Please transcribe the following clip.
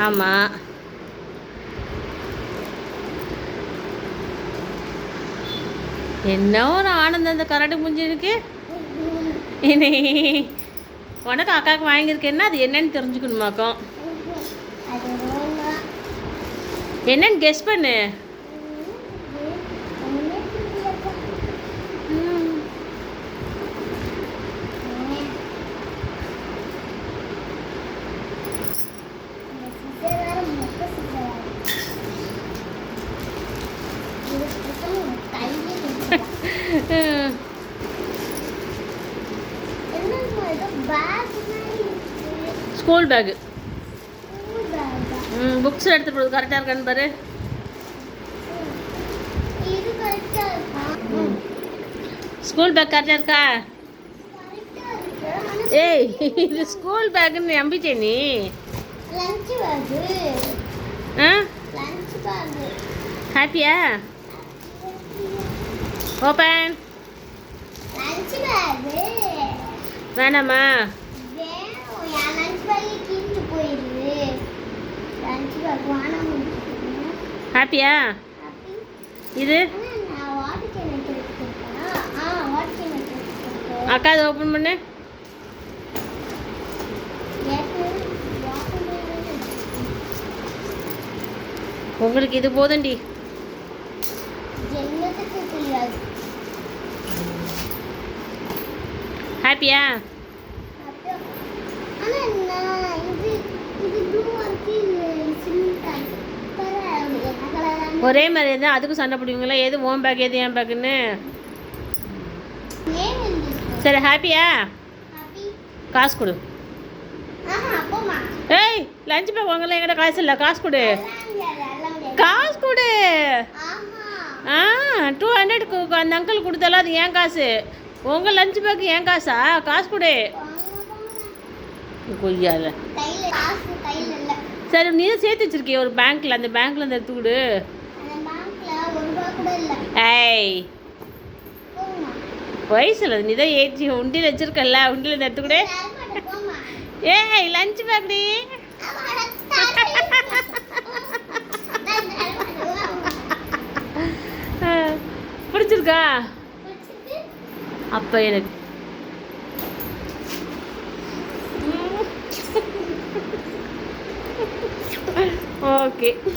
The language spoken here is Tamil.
ஆமாம் என்ன ஒரு ஆனந்தம் அந்த கரண்ட் முடிஞ்சிருக்கு இனி உனக்கு அக்காவுக்கு வாங்கியிருக்கேன்னா அது? என்னன்னு தெரிஞ்சுக்கணுமாக்கும்? என்னன்னு கெஸ் பண்ணு. ஸ்கூல்? ம் புக்ஸ் எடுத்து போடுறது கரெக்டாக இருக்கான்னு பாரு? ஸ்கூல் பேக் கரெக்டாக இருக்கா? ஏய் இது ஸ்கூல் பேக்குன்னு நம்பிச்சே நீ. ஆ. ஹாப்பியா ஓப்பன் லஞ்ச் பேக் வேணாமா வேணும் என் லஞ்ச் பேக் கீழே போயிடுது லஞ்ச் பேக் வேணாம்? ஹாப்பியா இது? அக்கா அதை ஓப்பன் பண்ணு. உங்களுக்கு இது போதும்டி என்னத்துக்கு தெரியாது ஹாப்பியா அப்புறம் ஆனா நான் இது இது ப்ளூ இருக்கு இது சிமெண்ட் ஒரே மாதிரி இருந்தால் அதுக்கும் சண்டை பிடிக்குங்களா எது ஓம் பேக் எது ஏன் பேக்குன்னு சரி ஹாப்பியா? ஹாப்பி. காசு கொடு. ஏய் லஞ்ச் பேக் வாங்கல என்கிட்ட காசு இல்லை. காசு கொடு. காசு கொடு. ஆ டூ ஹண்ட்ரட் அந்த அங்கிள் கொடுத்தாலும் அது ஏன் காசு? உங்கள் லஞ்ச் பேக்கு ஏன் காசா? காசு கொடு. கொய்யால. சரி நீ தான் சேர்த்து வச்சிருக்கிய ஒரு பேங்க்ல அந்த கொடு. அந்த பேங்க்ல ஒரு ரூபா கூட இல்ல. ஏய். வயசுல நீ தான் ஏற்றி உண்டியில் வச்சிருக்கல உண்டியில் இருந்து எடுத்து கொடு. தரமாட்டேன் போமா ஏய் லஞ்ச் பேக்டி பிடிச்சிருக்கு? அப்போ எனக்கு ஓகே.